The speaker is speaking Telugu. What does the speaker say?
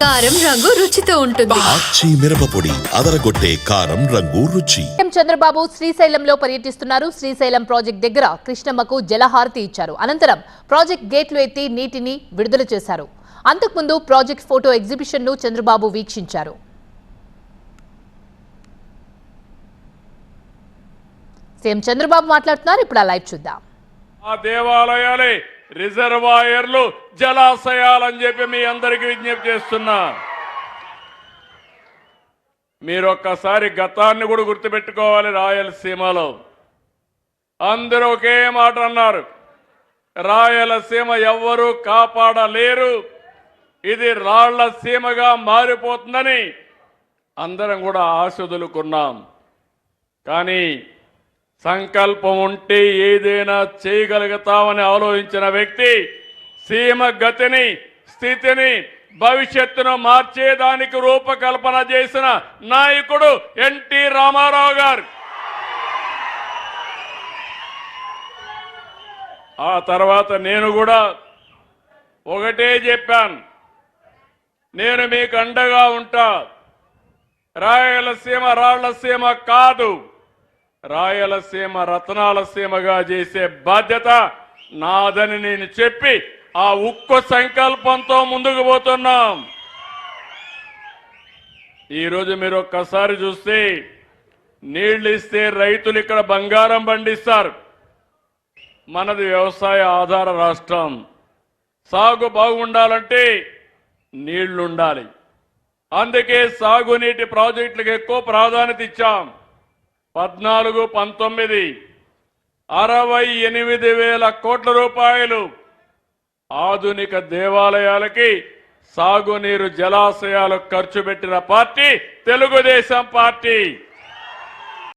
కారం రంగు రుచితో ఉంటుంది. ఆచి మిరపపొడి అదరగొట్టే కారం రంగు రుచి. చంద్రబాబు శ్రీశైలంలో పర్యటిస్తున్నారు. శ్రీశైలం ప్రాజెక్ట్ దగ్గర కృష్ణమ్మకు జలహారతి ఇచ్చారు. అనంతరం ప్రాజెక్ట్ గేట్లు ఎత్తి నీటిని విడుదల చేశారు. అంతకుముందు ప్రాజెక్ట్ ఫోటో ఎగ్జిబిషన్ను చంద్రబాబు వీక్షించారు. సీఎం చంద్రబాబు మాట్లాడుతున్నారు. ఇప్పుడు ఆ లైవ్ చూద్దాం. ఆ దేవాలయాలే రిజర్వాయర్లు జలాశయాలని చెప్పి మీ అందరికి విజ్ఞప్తి చేస్తున్నా. మీరు ఒక్కసారి గతాన్ని కూడా గుర్తుపెట్టుకోవాలి రాయలసీమలో. అందరూ ఒకే మాట అన్నారు. రాయలసీమ ఎవ్వరూ కాపాడలేరు. ఇది రాళ్ళ సీమగా మారిపోతుందని అందరం కూడా ఆశదులుకున్నాం కానీ సంకల్పం ఉంటే ఏదైనా చేయగలుగుతామని ఆలోచించిన వ్యక్తి సీమ గతిని స్థితిని భవిష్యత్తును మార్చేదానికి రూపకల్పన చేసిన నాయకుడు ఎన్టీ రామారావు గారు. ఆ తర్వాత నేను కూడా ఒకటే చెప్పాను. నేను మీకు అండగా ఉంటా. రాయలసీమ రాళ్ళసీమ కాదు. రాయలసీమ రత్నాలసీమగా చేసే బాధ్యత నాదని నేను చెప్పి ఆ ఉక్కు సంకల్పంతో ముందుకు పోతున్నాం. ఈరోజు మీరు ఒక్కసారి చూస్తే నీళ్ళు ఇస్తే రైతులు ఇక్కడ బంగారం పండిస్తారు. మనది వ్యవసాయ ఆధార రాష్ట్రం. సాగు బాగుండాలంటే నీళ్ళుండాలి. అందుకే సాగునీటి ప్రాజెక్టులకు ఎక్కువ ప్రాధాన్యత ఇచ్చాం. పద్నాలుగు పంతొమ్మిది. అరవై ఎనిమిది వేల కోట్ల రూపాయలు ఆధునిక దేవాలయాలకి సాగునీరు జలాశయాలకు ఖర్చు పెట్టిన పార్టీ తెలుగుదేశం పార్టీ.